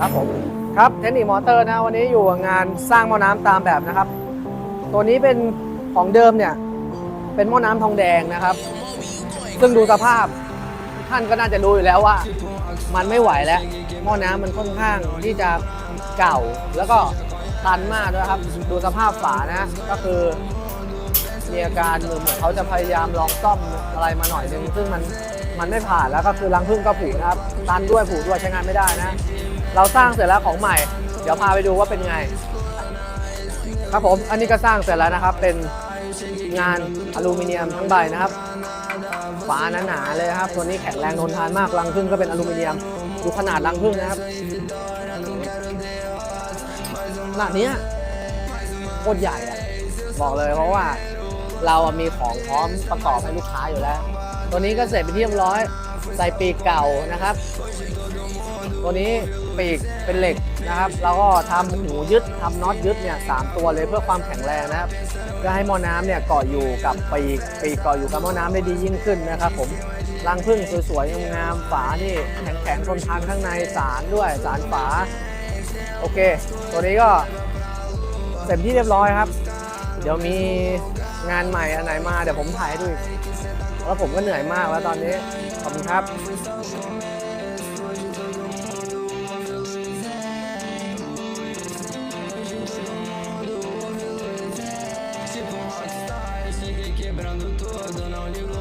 ครับผมครับเทคนิคมอเตอร์นะวันนี้อยู่งานสร้างหม้อน้ำตามแบบนะครับ ตัวนี้เป็นของเดิมเนี่ยเป็นหม้อน้ำทองแดงนะครับ ซึ่งดูสภาพท่านก็น่าจะรู้อยู่แล้วว่า มันไม่ไหวแล้วหม้อน้ำมันค่อนข้างที่จะเก่าแล้วก็ตันมากด้วยครับ ดูสภาพฝานะก็คือ มีอาการเหมือนเหมือนเขาจะพยายามลองซ่อมอะไรมาหน่อยนึงซึ่งมันมันไม่ผ่านแล้วก็คือรังผึ้งก็ผุนะครับตันด้วยผุด้วยใช้งานไม่ได้นะ เราสร้างเสร็จแล้วของใหม่ เดี๋ยวพาไปดูว่าเป็นไง ครับผมอันนี้ก็สร้างเสร็จแล้วนะครับ เป็นงานอลูมิเนียมทั้งใบนะครับฝาหนาๆเลยครับ ตัวนี้แข็งแรงทนทานมากรังผึ้งก็เป็นอลูมิเนียมดูขนาดรังผึ้งนะครับขนาดนี้โคตรใหญ่อะบอกเลยเพราะว่า เรามีของพร้อมประกอบให้ลูกค้าอยู่แล้ว ตัวนี้ก็เสร็จเป็นที่เรียบร้อยใส่ปีกเก่านะครับ ตัวนี้ปีกเป็นเหล็กนะครับเราก็ทำหูยึดทำน็อตยึดเนี่ยสามตัวเลยเพื่อความแข็งแรงนะครับเพื่อให้หม้อน้ำเนี่ยเกาะอยู่กับปีกปีกเกาะอยู่กับหม้อน้ำได้ดียิ่งขึ้นนะครับ ผมรังผึ้งสวยๆงามๆฝานี่แข็งๆทนทานข้างในสารด้วยสารฝาโอเค ตัวนี้ก็เสร็จที่เรียบร้อยครับ เดี๋ยวมีงานใหม่อันไหนมา เดี๋ยวผมถ่ายให้ดูอีกแล้วผมก็เหนื่อยมากแล้วตอนนี้ ขอบคุณครับ Quebrando todo, não ligo